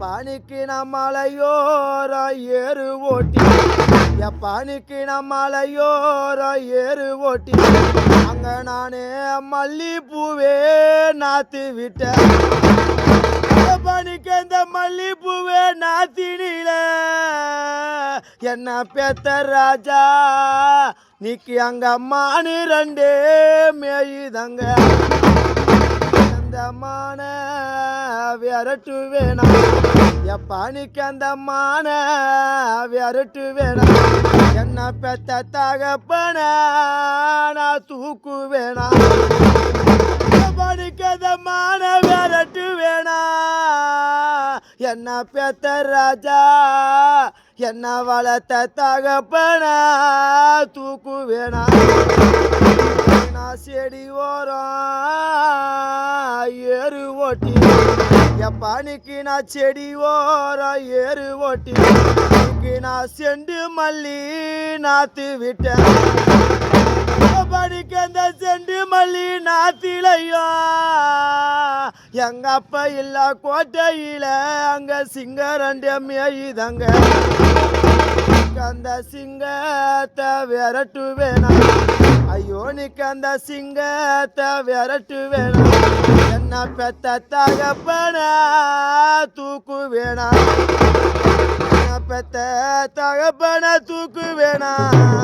எப்பானிக்கு நம்மளையோரா ஏறு ஓட்டி. எப்பானிக்கு நம்மளையோரா ஏறு ஓட்டி. அங்க நானே மல்லிப்பூவே நாத்து விட்டேன். எப்பானிக்கு இந்த மல்லிப்பூவே நாத்தினில என்ன பெத்த ராஜா நீக்கு அங்க மானு ரெண்டே மேயுதங்க. அந்த மான விரட்டு வேணாம் எப்பா நிக்க அந்த மான விரட்டு வேணாம் என்ன பெத்த தகப்பன நான் தூக்கு வேணாம் எப்பானிக்கு மான விரட்டு வேணாம் என்ன பெத்த ராஜா என்ன வளர்த்த தகப்பன தூக்கு வேணாம் செடி ஓரம் ஏறு ஓட்டி எப்பானிக்கு நான் செடி ஓர ஏறு ஓட்டி. இன்னைக்கு நான் செண்டு மல்லி நாத்து விட்டேன். படிக்க அந்த செண்டு மல்லி நாத்திலையோ? எங்க அப்பா இல்ல கோட்டையில அங்க சிங்கரண்ட மேயுதங்க அந்த சிங்கத்தை விரட்டு வேணாம் ஐயோ நிக்க அந்த சிங்கத்தை விரட்டு வேணாம் என்ன பெத்த தகப்பன தூக்கு வேணா என்ன பெத்த தகப்பன தூக்கு வேணாம்